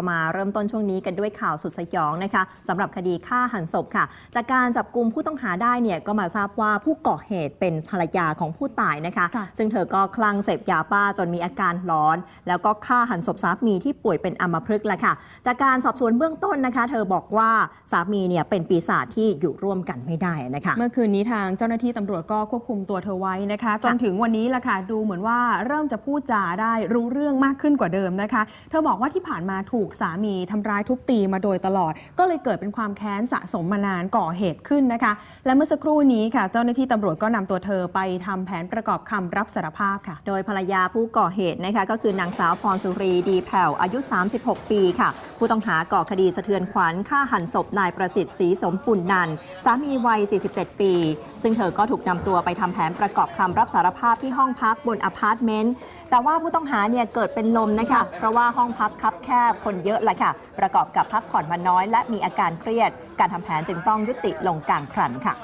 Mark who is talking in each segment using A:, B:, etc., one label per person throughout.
A: เรามาเริ่มต้นช่วงนี้กันด้วยข่าวสุดสยองนะคะสำหรับคดีฆ่าหันศพค่ะ จากการจับกลุ่มผู้ต้องหาได้เนี่ยก็มาทราบว่าผู้ก่อเหตุเป็นภรรยาของผู้ตายนะคะ
B: ค่ะ
A: ซึ่งเธอก็คลั่งเสพยาบ้าจนมีอาการร้อน แล้วก็ฆ่าหันศพสามีที่ป่วยเป็นอัมพฤกษ์แหละค่ะ จากการสอบสวนเบื้องต้นนะคะ เธอบอกว่าสามีเนี่ยเป็นปีศาจที่อยู่ร่วมกันไม่ได้นะคะ
B: เมื่อคืนนี้ทางเจ้าหน้าที่ตำรวจก็ควบคุมตัวเธอไว้นะคะ จนถึงวันนี้ล่ะค่ะดูเหมือนว่าเริ่มจะพูดจาได้รู้เรื่องมากขึ้นกว่าเดิมนะคะ เธอบอกว่าที่ผ่านมาถูกสามีทำร้ายทุบตีมาโดยตลอด ก็เลยเกิดเป็นความแค้นสะสมมานานก่อเหตุขึ้นนะคะ และเมื่อสักครู่นี้ค่ะ เจ้าหน้าที่ตำรวจก็นำตัวเธอไปทำแผนประกอบคำรับสารภาพค่ะ
A: โดยภรรยาผู้ก่อเหตุนะคะก็คือนางสาวพรสุรีดีแผ่วอายุ 36 ปีค่ะ ผู้ต้องหาก่อคดีสะเทือนขวัญฆ่าหันศพนายประสิทธิ์ศรีสมปุณนันสามีวัย 47 ปี ซึ่งเธอก็ถูกนำตัวไปทำแผนประกอบคำรับสารภาพที่ห้องพักบนอพาร์ตเมนต์แต่ว่าผู้ต้องหาเนี่ยเกิดเป็นลมนะคะเพราะว่าห้องพักคับแคบคนเยอะแหละค่ะ ประกอบกับพักผ่อนมาน้อยและมีอาการเครียด การทำแผนจึงต้องยุติลงกลางครันค่ะ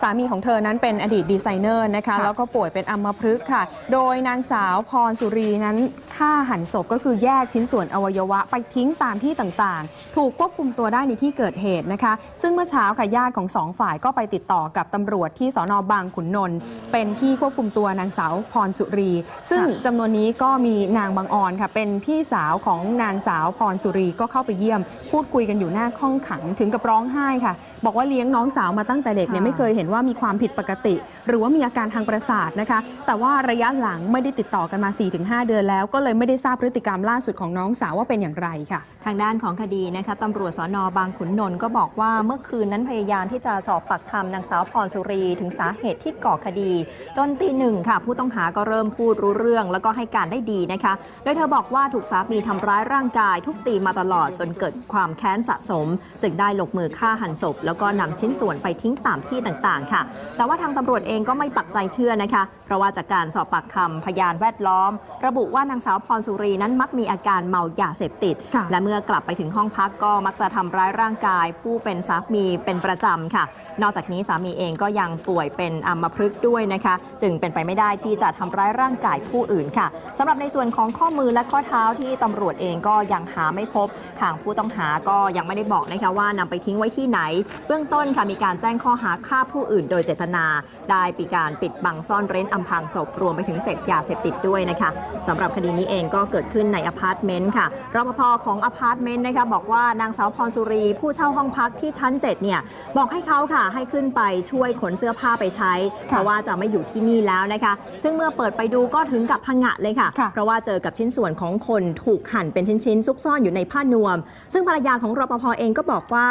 B: สามีของเธอนั้นเป็นอดีตดีไซเนอร์นะคะ
A: ค่ะ
B: แล้วก็ป่วยเป็นอัมพฤกษ์ค่ะ โดยนางสาวพรสุรีนั้น ฆ่าหันศพก็คือแยกชิ้นส่วนอวัยวะไปทิ้งตามที่ต่างๆ ถูกควบคุมตัวได้ในที่เกิดเหตุนะคะ ซึ่งเมื่อเช้าค่ะญาติของสองฝ่ายก็ไปติดต่อกับตำรวจที่สอนอบางขุนนนท์เป็นที่ควบคุมตัวนางสาวพรสุรี ซึ่ง
A: ค่ะ
B: จำนวนนี้ก็มีนางบางออนค่ะเป็นพี่สาวของนางสาวพรสุรีก็เข้าไปเยี่ยม พูดคุยกันอยู่หน้าห้องขังถึงกับร้องไห้ค่ะ บอกว่าเลี้ยงน้องสาวมาตั้งแต่เด็กเนี่ย
A: ค่ะ
B: ไม่เคยเห็นว่ามีความผิดปกติ หรือว่ามีอาการทางประสาทนะคะ แต่ว่าระยะหลังไม่ได้ติดต่อกันมา 4-5 เดือนแล้วก็เลยไม่ได้ทราบพฤติกรรมล่าสุดของน้องสาวว่าเป็นอย่างไรค่ะ
A: ทางด้านของคดีนะคะตำรวจสอนอบางขุนนนท์ก็บอกว่าเมื่อคืนนั้นพยายามที่จะสอบปากคำนางสาวพรสุรีถึงสาเหตุที่ก่อคดี จนตีหนึ่งค่ะ ผู้ต้องหาก็เริ่มพูดรู้เรื่อง แล้วก็ให้การได้ดีนะคะ โดยเธอบอกว่าถูกสามีทำร้ายร่างกายทุบตีมาตลอดจนเกิดความแค้นสะสม จึงได้ลงมือฆ่าหันศพ แล้วก็นำชิ้นส่วนไปทิ้งตามที่ต่างๆ ค่ะ แต่ว่าทางตำรวจเองก็ไม่ปักใจเชื่อนะคะ เพราะว่าจากการสอบปากคำพยานแวดล้อม ระบุว่านางสาวพรสุรีนั้นมักมีอาการเมายาเสพติด
B: ค่ะ
A: และเมื่อกลับไปถึงห้องพักก็มักจะทำร้ายร่างกาย ผู้เป็นสามีเป็นประจำค่ะ นอกจากนี้สามีเองก็ยังป่วยเป็นอัมพฤกษ์ด้วยนะคะ จึงเป็นไปไม่ได้ที่จะทำร้ายร่างกายผู้อื่นค่ะสำหรับในส่วนของข้อมือและข้อเท้าที่ตำรวจเองก็ยังหาไม่พบ ทางผู้ต้องหาก็ยังไม่ได้บอกนะคะว่านำไปทิ้งไว้ที่ไหน เบื้องต้นค่ะมีการแจ้งข้อหาฆ่าผู้อื่น โดยเจตนา ได้ปีการปิดบังซ่อนเร้นอำพรางศพรวมไปถึงเสพยาเสพติดด้วยนะคะสำหรับคดีนี้เองก็เกิดขึ้นในอพาร์ตเมนต์ค่ะรปภของอพาร์ตเมนต์นะคะบอกว่านางสาวพรสุรีผู้เช่าห้องพักที่ชั้น7เนี่ยบอกให้เขาค่ะให้ขึ้นไปช่วยขนเสื้อผ้าไปใช้ เพราะว่าจะไม่อยู่ที่นี่แล้วนะคะ ซึ่งเมื่อเปิดไปดูก็ถึงกับพงะเลยค่ะ
B: ค่ะ
A: เพราะว่าเจอกับชิ้นส่วนของคนถูกหั่นเป็นชิ้นๆซุกซ่อนอยู่ในผ้านวม ซึ่งภรรยาของรปภเองก็บอกว่า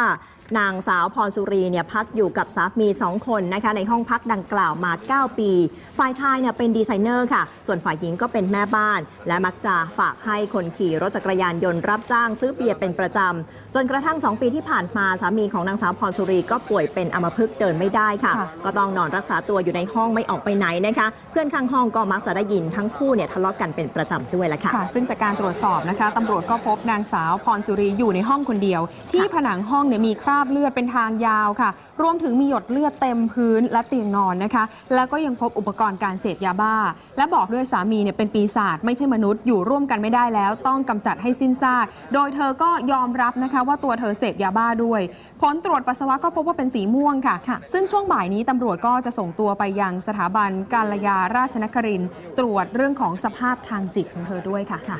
A: นางสาวพรสุรีเนี่ยพักอยู่กับสามีสองคนนะคะในห้องพักดังกล่าวมา 9 ปี ฝ่ายชายเนี่ยเป็นดีไซเนอร์ค่ะ ส่วนฝ่ายหญิงก็เป็นแม่บ้าน และมักจะฝากให้คนขี่รถจักรยานยนต์รับจ้างซื้อเบียร์เป็นประจำ จนกระทั่ง 2 ปีที่ผ่านมาสามีของนางสาวพรสุรีก็ป่วยเป็นอัมพฤกษ์เดินไม่ได้ค่ะ
B: ค่ะ
A: ก็ต้องนอนรักษาตัวอยู่ในห้องไม่ออกไปไหนนะคะเพื่อนข้างห้องก็มักจะได้ยินทั้งคู่เนี่ยทะเลาะกันเป็นประจำด้วยแหละค่ะ
B: ค่ะ ซึ่งจากการตรวจสอบนะคะตำรวจก็พบนางสาวพรสุรีอยู่ในห้องคนเดียว ที่ผนังห้องเนี่ยมีคราบเลือดเป็นทางยาวค่ะ รวมถึงมีหยดเลือดเต็มพื้นและเตียงนอนนะคะ แล้วก็ยังพบอุปกรณ์การเสพยาบ้า และบอกด้วยสามีเนี่ยเป็นปีศาจไม่ใช่มนุษย์อยู่ร่วมกันไม่ได้แล้ว ต้องกำจัดให้สิ้นซากโดยเธอก็ยอมรับนะคะว่าตัวเธอเสพยาบ้าด้วย ผลตรวจปัสสาวะก็พบว่าเป็นสีม่วงค่ะ
A: ค่ะ
B: ซึ่งช่วงบ่ายนี้ตำรวจก็จะส่งตัวไปยังสถาบันการยาราชนครินทร์ตรวจเรื่องของสภาพทางจิตของเธอด้วยค่ะ
A: ค่ะ